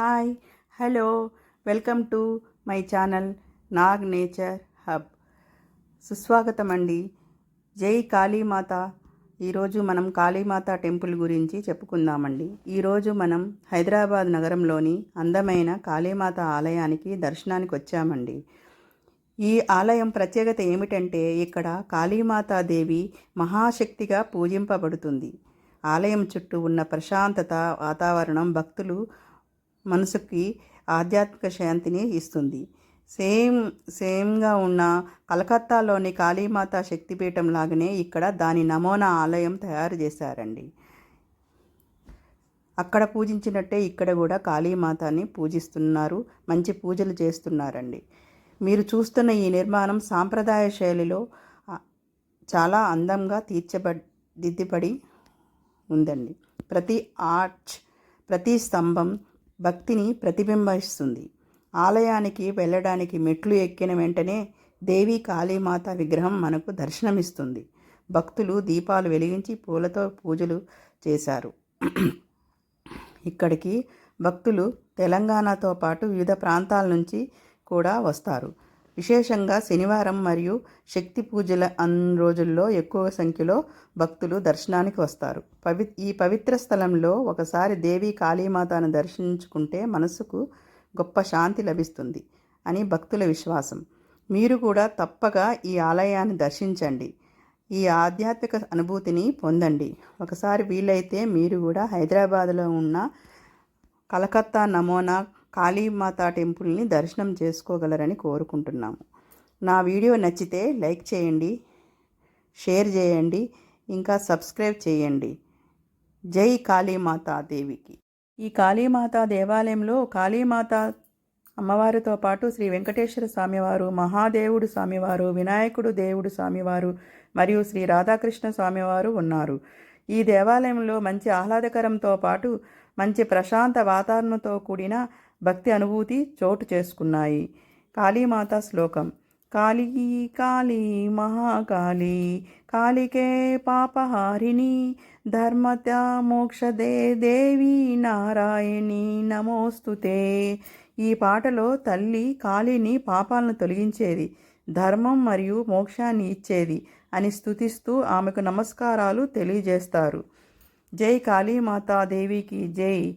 Hi hello welcome to my channel Nag nature hub. సుస్వాగతం అండి జై కాళీమాత. ఈరోజు మనం కాళీమాత టెంపుల్ గురించి చెప్పుకుందామండి. ఈరోజు మనం హైదరాబాద్ నగరంలోని అందమైన కాళీమాత ఆలయానికి దర్శనానికి వచ్చామండి. ఈ ఆలయం ప్రత్యేకత ఏమిటంటే ఇక్కడ కాళీమాతాదేవి మహాశక్తిగా పూజింపబడుతుంది. ఆలయం చుట్టూ ఉన్న ప్రశాంతత వాతావరణం భక్తులు మనసుకి ఆధ్యాత్మిక శాంతిని ఇస్తుంది. సేమ్ సేమ్గా ఉన్న కలకత్తాలోని కాళీమాత శక్తిపీఠం లాగానే ఇక్కడ దాని నమూనా ఆలయం తయారు చేశారండి. అక్కడ పూజించినట్టే ఇక్కడ కూడా కాళీమాతని పూజిస్తున్నారు మంచి పూజలు చేస్తున్నారండి. మీరు చూస్తున్న ఈ నిర్మాణం సాంప్రదాయ శైలిలో చాలా అందంగా తీర్చబడిదిద్దబడి ఉందండి. ప్రతి ఆర్చ్ ప్రతి స్తంభం భక్తిని ప్రతిబింబిస్తుంది. ఆలయానికి వెళ్ళడానికి మెట్లు ఎక్కిన వెంటనే దేవి కాళీమాత విగ్రహం మనకు దర్శనమిస్తుంది. భక్తులు దీపాలు వెలిగించి పూలతో పూజలు చేశారు. ఇక్కడికి భక్తులు తెలంగాణతో పాటు వివిధ ప్రాంతాల నుంచి కూడా వస్తారు. విశేషంగా శనివారం మరియు శక్తి పూజల అన్ రోజుల్లో ఎక్కువ సంఖ్యలో భక్తులు దర్శనానికి వస్తారు. పవి ఈ పవిత్ర స్థలంలో ఒకసారి దేవి కాళీమాతను దర్శించుకుంటే మనసుకు గొప్ప శాంతి లభిస్తుంది అని భక్తుల విశ్వాసం. మీరు కూడా తప్పగా ఈ ఆలయాన్ని దర్శించండి. ఈ ఆధ్యాత్మిక అనుభూతిని పొందండి. ఒకసారి వీలైతే మీరు కూడా హైదరాబాద్లో ఉన్న కలకత్తా నమూనా కాళీమాత టెంపుల్ని దర్శనం చేసుకోగలరని కోరుకుంటున్నాము. నా వీడియో నచ్చితే లైక్ చేయండి షేర్ చేయండి ఇంకా సబ్స్క్రైబ్ చేయండి. జై కాళీమాత దేవికి. ఈ కాళీమాత దేవాలయంలో కాళీమాత అమ్మవారితో పాటు శ్రీ వెంకటేశ్వర స్వామివారు మహాదేవుడు స్వామివారు వినాయకుడు దేవుడు స్వామివారు మరియు శ్రీ రాధాకృష్ణ స్వామివారు ఉన్నారు. ఈ దేవాలయంలో మంచి ఆహ్లాదకరంతో పాటు మంచి ప్రశాంత వాతావరణంతో కూడిన భక్తి అనుభూతి చోటు చేసుకున్నాయి. కాళీమాత శ్లోకం. కాళీ కాళీ మహాకాళీ. కాళికే పాపహారిణి. ధర్మత మోక్షదే దేవి నారాయణి. నమోస్తుతే ఈ పాటలో తల్లి కాళీని పాపాలను తొలగించేది ధర్మం మరియు మోక్షాన్ని ఇచ్చేది అని స్తుతిస్తూ ఆమెకు నమస్కారాలు తెలియజేస్తారు. జై కాళీమాతా దేవికి జై.